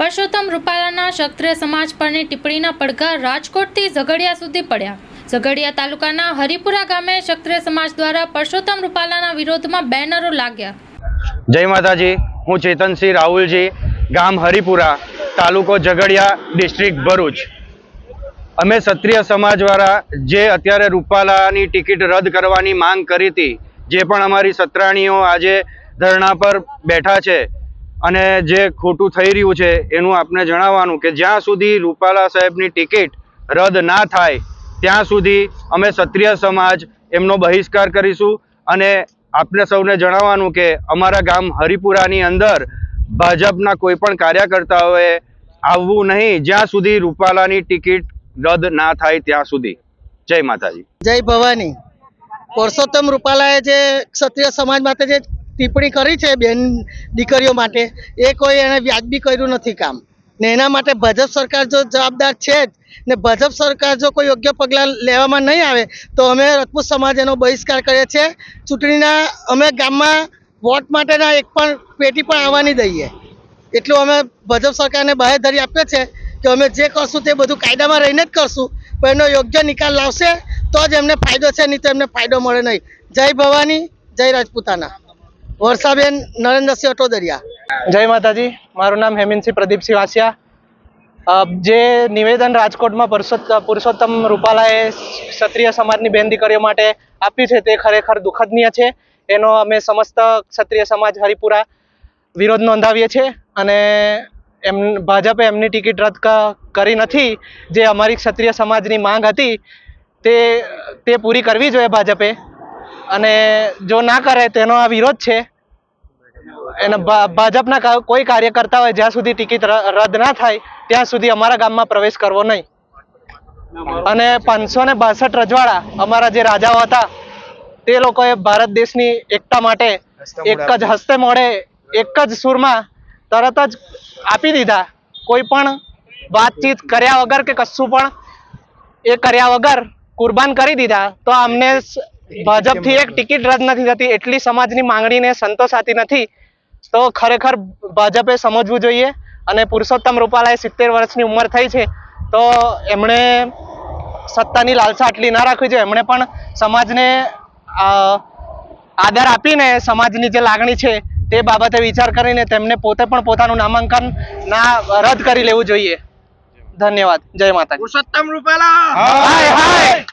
પરસોત્તમ રૂપાલાના ક્ષત્રિય સમાજ પરની ટિપ્પણીના પડઘા રાજકોટથી ઝઘડિયા સુધી પડ્યા. ઝઘડિયા તાલુકાના હરિપુરા ગામે ક્ષત્રિય સમાજ દ્વારા પરસોત્તમ રૂપાલાના વિરોધમાં બેનરો લાગ્યા. જય માતાજી, હું ચેતનસિંહ રાહુલજી, ગામ હરિપુરા, તાલુકો ઝઘડિયા, ડિસ્ટ્રિક્ટ ભરૂચ. અમે ક્ષત્રિય સમાજવાળા જે અત્યારે રૂપાલાની ટિકિટ રદ કરવાની માંગ કરી હતી, જે પણ અમારી સત્રાણીઓ આજે ધરણા પર બેઠા છે અને જે ખોટું થઈ રહ્યું છે, એનું આપણે જણાવવાનું કે જ્યાં સુધી રૂપાલા સાહેબની ટિકિટ રદ ના થાય, ત્યાં સુધી અમે ક્ષત્રિય સમાજ એમનો બહિષ્કાર કરીશું અને આપણે સૌને જણાવવાનું કે અમારા ગામ હરિપુરાની અંદર ભાજપના કોઈ પણ કાર્યકર્તાઓએ આવવું નહીં, જ્યાં સુધી રૂપાલાની ટિકિટ રદ ના થાય ત્યાં સુધી. જય માતાજી. જય ભવાની. પુરુષોત્તમ રૂપાલાએ જે ક્ષત્રિય સમાજ માટે જે ટિપ્પણી કરી છે બેન દીકરીઓ માટે. એ કોઈ એણે વ્યાજબી કર્યું નથી કામ. ને એના માટે ભાજપ સરકાર જો જવાબદાર છે જ. ને ભાજપ સરકાર જો કોઈ યોગ્ય પગલાં લેવામાં નહીં આવે, તો અમે રજપૂત સમાજ એનો બહિષ્કાર કરીએ છીએ. ચૂંટણીના અમે ગામમાં વોટ માટેના એક પણ પેટી પણ આવવાની દઈએ. એટલું અમે ભાજપ સરકારને બાહેધરી આપીએ છે કે અમે જે કરશું તે બધું કાયદામાં રહીને જ કરશું. પણ એનો યોગ્ય નિકાલ લાવશે તો જ એમને ફાયદો છે, નહીં તો એમને ફાયદો મળે નહીં. જય ભવાની, જય રાજપૂતાના. વર્ષાબેન નરેન્દ્રસિંહ અટોદરિયા. જય માતાજી, મારું નામ હેમિનસિંહ પ્રદીપસિંહ વાસિયા. જે નિવેદન રાજકોટમાં પુરુષોત્તમ રૂપાલાએ ક્ષત્રિય સમાજની બેન દીકરીઓ માટે આપ્યું છે તે ખરેખર દુઃખદનીય છે. એનો અમે સમસ્ત ક્ષત્રિય સમાજ હરિપુરા વિરોધ નોંધાવીએ છીએ અને એમ, ભાજપે એમની ટિકિટ રદ કરી નથી. જે અમારી ક્ષત્રિય સમાજની માંગ હતી તે તે પૂરી કરવી જોઈએ ભાજપે. અને જો ના કરે તેનો આ વિરોધ છે. એના ભાજપના કોઈ કાર્યકર્તા હોય, જ્યાં સુધી ટિકિટ રદ ના થાય, ત્યાં સુધી અમારા ગામમાં પ્રવેશ કરવો નહીં. અને પાંચસો ને બાસઠ રજવાડા અમારા જે રાજાઓ હતા, તે લોકોએ ભારત દેશની એકતા માટે એક જ હસ્તે મોડે, એક જ સુરમાં તરત જ આપી દીધા. કોઈ પણ વાતચીત કર્યા વગર કે કશું પણ એ કર્યા વગર કુરબાન કરી દીધા. તો અમને ભાજપથી એક ટિકિટ રદ નથી થતી એટલી સમાજની માંગણીને સંતોષાતી નથી તો ખરેખર ભાજપે સમજવું જોઈએ અને પુરુષોત્તમ રૂપાલાએ સિત્તેર વર્ષની ઉંમર થઈ છે તો એમણે સત્તાની લાલસા આટલી ના રાખવી જોઈએ. એમણે પણ સમાજને આદર આપીને સમાજની જે લાગણી છે તે બાબતે વિચાર કરીને તેમને પોતે પણ પોતાનું નામાંકન ના રદ કરી લેવું જોઈએ. ધન્યવાદ. જય માતા પુરુષોત્તમ રૂપાલા! હાય હાય!